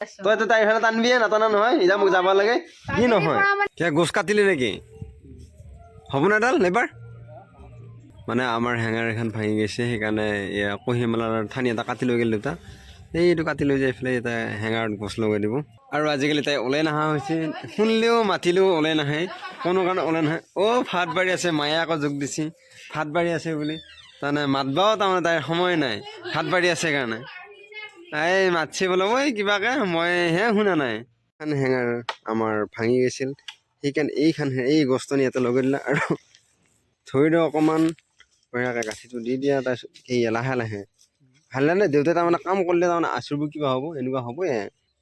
তইতো তাইৰ ফালে টানবিয়ে নাটানা নহয় এতিয়া মোক যাব লাগে। কি নহয়। কিয় গোচ কাটিলি নেকি? হ'ব নে এডাল এইবাৰ? মানে আমাৰ হেঙাৰ এখন ভাঙি গৈছে সেইকাৰণে এয়া কহিমালাৰ ঠানি এটা কাটি লৈ গ'ল দেউতা। এইটো কাটি লৈ যাই পেলাই এতিয়া হেঙাৰত গছ লগাই দিব। আৰু আজিকালি তাই ওলাই নহা হৈছে। শুনিলেও মাতিলেও ওলাই নাহে। কোনো কাৰণে ওলাই নাহে। অ' ভাত বাঢ়ি আছে মায়ে আকৌ যোগ দিছে। ভাত বাঢ়ি আছে বুলি। তাৰমানে মাতবাও তাৰমানে তাইৰ সময় নাই। ভাত বাঢ়ি আছে কাৰণে। এই মাতছে বোলে মই কিবাকে মই হে শুনা নাই। এখন হেঙাৰ আমাৰ ভাঙি গৈছিল। সেইকাৰণে এইখন এই গছটনি ইয়াতে লগাই দিলা। আৰু ধৰি দিওঁ অকণমান বঢ়িয়াকৈ গাঁঠিটো দি দিয়া তাৰপিছত এই লাহে লাহে। ভাল লাগে দেউতাই তাৰমানে কাম কৰিলে তাৰমানে আচুৰবোৰ কিবা হ'ব এনেকুৱা হ'বই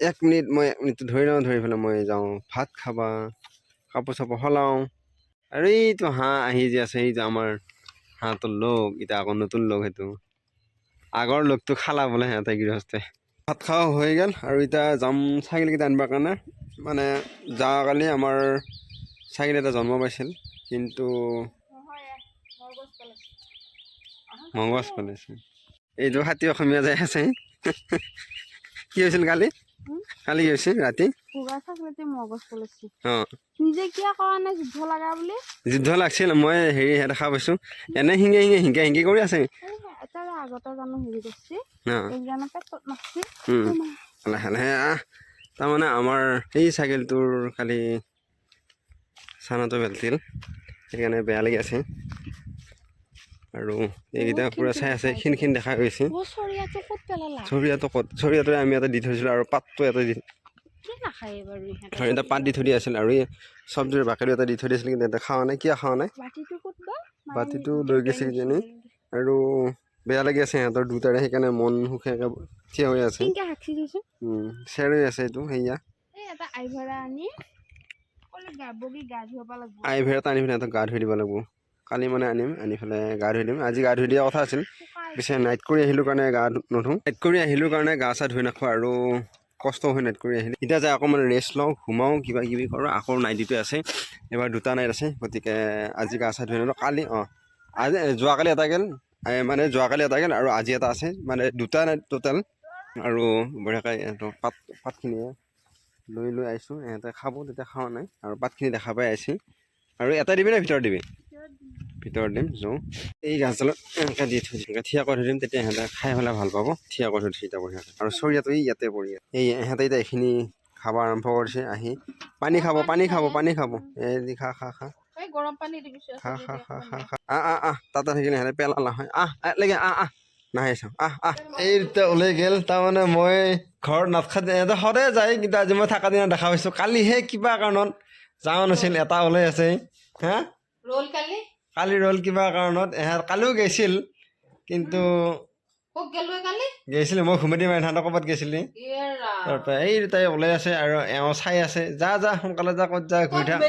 এক মিনিট মই এক মিনিটটো ধৰি লওঁ ধৰি পেলাই মই যাওঁ ভাত খাবা কাপোৰ চাপোৰ সলাওঁ। আৰু এইটো হাঁহ আহি যে আছে এই যে আমাৰ হাঁহটোৰ লগ এতিয়া আকৌ নতুন লগ সেইটো। আগৰ লগটো খালা বোলে সিহঁতে গৃহস্থে। ভাত খোৱা হৈ গ'ল আৰু এতিয়া যাম ছাগলীকেইটা আনিবৰ কাৰণে। মানে যোৱাকালি আমাৰ ছাগলী এটা জন্ম পাইছিল কিন্তু মগজ পালিছে এইটো খাতি অসমীয়া যাই আছে। কি হৈছিল কালি? কালি কি হৈছিল ৰাতি? পলাইছে যুদ্ধ লাগছিল মই হেৰি দেখা পাইছোঁ। এনে শিঙে শিঙে শিংকে শিংকে কৰি আছে। এই এটা আগতে জানো হেৰি কৰছি অঁ এইজানো পেটত মাৰছি উম। লাহে লাহে আহ। তাৰমানে আমাৰ সেই চাইকেলটোৰ কালি চানাটো পেলছিল সেইকাৰণে বেয়া লাগি আছে। আৰু এইকেইটা পূৰা চাই আছে ক্ষীণ দেখা গৈছে। চৰিয়াটো ক'ত চৰিয়াটোৰে আমি এটা দি থৈছিলোঁ আৰু পাতটো এটা দি এটা পাত দি থৈ দিয়া আছিল আৰু এই চব্জিৰ বাকলি এটা দি থৈ দিছিল কিন্তু এটা খোৱা নাই। কিয় খোৱা নাই? বাতিটো বাতিটো লৈ গৈছে কিজানি আৰু বেয়া লাগি আছে সিহঁতৰ দুটাৰে সেইকাৰণে মন সুখীয়াকৈ থিয় হৈ আছে। কেনেকে হাঁচি দিছো চেৰ হৈ আছে এইটো সেয়া এই এটা আনি পেলাই সিহঁতক গা ধুই দিব লাগিব। কালি মানে আনিম আনি পেলাই গা ধুই দিম। আজি গা ধুই দিয়া কথা আছিল পিছে নাইট কৰি আহিলোঁ কাৰণে গা ধু- নুধুঁ। নাইট কৰি আহিলোঁ কাৰণে গা চা ধুই নাখোঁ আৰু কষ্ট হৈ নাইট কৰি আহিলোঁ। এতিয়া যায় অকণমান ৰেষ্ট লওঁ ঘুমাওঁ কিবা কিবি কৰোঁ আকৌ নাইটিটো আছে। এবাৰ দুটা নাইট আছে গতিকে আজি গা চা ধুই নালোঁ কালি অঁ আজি যোৱাকালি এটা গ'ল। মানে যোৱাকালি এটা গ'ল আৰু আজি এটা আছে। মানে দুটা নাইট টোটেল আৰু বঢ়িয়াকৈ ইহঁতক পাত পাতখিনি লৈ লৈ আহিছোঁ। ইহঁতে খাব, তেতিয়া খোৱা নাই। আৰু পাতখিনি দেখা পাই আহিছে। আৰু এটা দিবি নে ভিতৰত দিবি? ভিতৰত দিম, জোঁ। এই গাছডালত এনেকৈ দি থৈ দিম থিয়া কৰি থৈ দিম, তেতিয়া সিহঁতে খাই পেলাই ভালো পাব। থিয়া কৰি থৈ দিছে এতিয়া বঢ়িয়াকৈ। আৰু চৰিয়াটো এই ইয়াতে পৰি এই ইহঁতে এতিয়া এইখিনি খাব আৰম্ভ কৰিছে, আহি। পানী খাব পানী খাব পানী খাব। এই দি খা খা খা। গৰম পানী দিবি খা খা খা খা খা আহ আহ আহ তাতে থাকিলে সিহঁতে পেলালা হয়। আহ আহ লাগে আহ আহ নাহে চাওঁ আহ আহ এই দুটা ওলাই গ'ল তাৰমানে মই ঘৰত নাথাকে ইহঁতে সদায় যায় কিন্তু আজি মই থকা দিনা দেখা পাইছোঁ। কালিহে কিবা কাৰণত যাওঁ নাছিল এটা ওলাই আছে। হা? ৰোল কালি? কালি ৰ'ল কিবা কাৰণত এহেঁত কালিও গৈছিল কিন্তু গৈছিলে মই মাৰি ধান ক'ৰবাত গৈছিলি। তাৰ পৰা এই দুটাই ওলাই আছে আৰু এওঁ চাই আছে। যা যা সোনকালে যা ক'ত যা ঘূৰি থাক।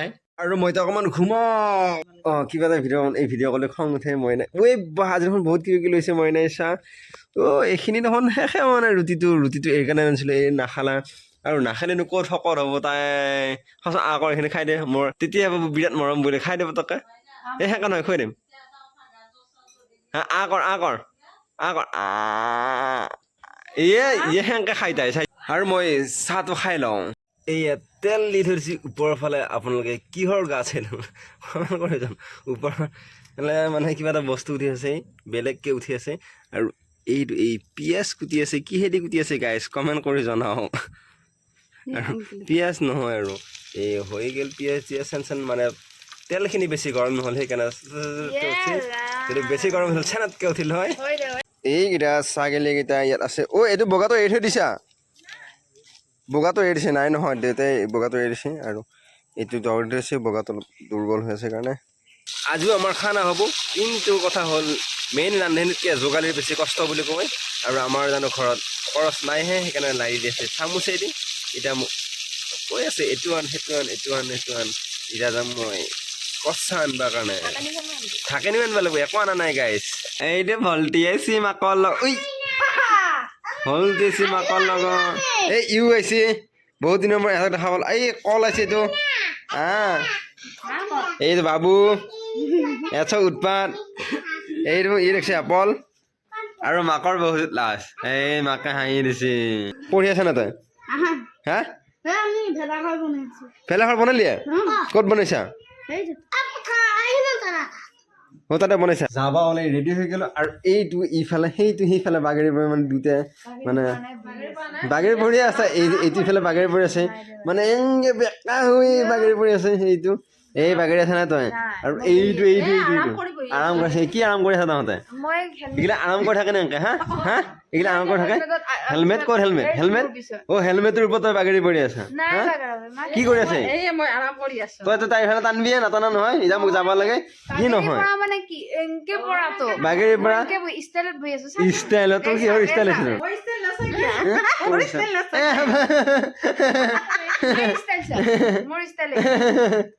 এ, আৰু মই অকণমান ঘুমাওঁ অঁ কিবা এটা ভিডিঅ' এই ভিডিঅ' ক'লে খং উঠে মই নাই। ঐ বাহ আজি দেখোন বহুত কিবা কিবি লৈছে মই নাই চা। অ' এইখিনি দেখোন শেষে হোৱা নাই ৰুটিটো। ৰুটিটো এই কাৰণে আনিছিলোঁ এই নাখালা। আৰু নাখালেনো ক'ত শকত হ'ব তাই? সঁচা আকৌ এইখিনি খাই দে মোৰ তেতিয়া ভাবো বিৰাট মৰম বুলি। খাই দিব তাকে এই সেকা নহয় খুৱাই দিম। হা আ কৰ আ কৰ। আ কৰ আ ইয়ে ইয়ে সেনেকৈ খাই তাই চাই। আৰু মই চাহটো খাই লওঁ। এইয়া তেল দি থৈ দিছে ওপৰৰ ফালে আপোনালোকে কিহৰ গা আছে কৰি যাম ওপৰৰ ফালে মানে কিবা এটা বস্তু উঠি আছে বেলেগকৈ উঠি আছে। আৰু এইটো এই পিঁয়াজ কুটি আছে কিহেদি কুটি আছে গাইজ কমেণ্ট কৰি জনাওক। আৰু পিঁয়াজ নহয় আৰু। এই হৈ গ'ল পিঁয়াজ চিয়াজ চেন চেন মানে তেলখিনি বেছি গৰম নহ'ল সেইকাৰণে যদি বেছি গৰম হ'ল চেনাতকৈ উঠিল হয়। এইকেইটা ছাগলীকেইটা ইয়াত আছে। অ' এইটো বগাটো এৰি থৈ দিছা? বগাটো এৰি দিছে নাই নহয় দেউতাই বগাটো এৰি দিছে আৰু এইটো দৌৰি দিছে বগাটো অলপ দুৰ্বল হৈ আছে কাৰণে। আজিও আমাৰ খানা হ'ব। কিন্তু কথা হ'ল মেইন ৰান্ধনীতকৈ যোগালীৰ বেছি কষ্ট বুলি কয় আৰু আমাৰ জানো ঘৰত খৰচ নাইহে সেইকাৰণে লাগি দি আছে। চামুচেদি এতিয়া মোক কৈ আছে এইটো আন সেইটো আন এইটো আন সেইটো আন। এতিয়া যাম মই কচা আনবাৰ কাৰণে। থাকেনি আনিব লাগিব একো অনা নাই গাইছ এইটো ভল্টিয়ে চিম আকৌ লগ উই ভল্টি চিম আকৌ এই ইউ আহিছে বহুত দিনৰ মূৰত এহঁতক দেখা পাল। এই কল আছে এইটো। আহ এইটো বাবু। এছ উৎপাত। এইটো ই দেখিছে আপল। আৰু মাকৰ বহুত লাজ। এই মাকে হাঁহি দিছে। পঢ়ি আছা না তই? হা? এই ভেলাঘৰ বনাইছো ক'ত বনাইছা? তাতে বনাইছে। যাবা ওলাই ৰেডি হৈ গেল আৰু এইটো ইফালে, সেইটো সিফালে বাগৰি পৰি মানে দুটাই মানে বাগৰি পৰি আছে, এই এইটো ইফালে বাগৰি পৰি আছে। মানে এংগে বেকা হৈ বাগৰি পৰি আছে সেইটো। এই বাগৰি আছে না তই আৰু এইটো এইটো এইটো এইটো আৰাম কৰিছে কি আৰাম কৰি আছে তহঁতে এইগিলা আৰাম কৰি থাকে নে এনেকে হা হা এইগিলা আৰাম কৰি থাকে হেলমেট ক'ত হেলমেট হেলমেট অ' হেলমেটটোৰ ওপৰত তই বাগৰি পৰি আছা হা কি কৰি আছে আৰাম তই তো তাইৰ ফালে টানবিয়ে নাটানা নহয় এতিয়া মোক যাব লাগে কি নহয় মানে বাগৰিৰ পৰা ষ্টাইলত তোৰ কিহৰ ষ্টাইল আছিল মোৰ ষ্টাইল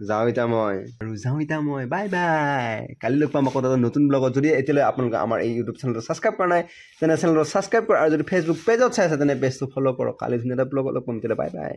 যাওঁ এতিয়া মই। আৰু যাওঁ এতিয়া মই, বাই বাই। কালি লগ পাম আকৌ এটা নতুন ব্লগত। যদি এতিয়ালৈ আপোনালোকে আমাৰ এই ইউটিউব চেনেলটো ছাবস্ক্ৰাইব কৰা নাই, তেনে চেনেলটো ছাবস্ক্ৰাইব কৰক আৰু যদি ফেচবুক পেজত চাই আছে, তেনে পেজটো ফ'ল' কৰক। কালি ধুনীয়া এটা ব্লগত লগ পাম, তেতিয়ালৈ বাই বাই।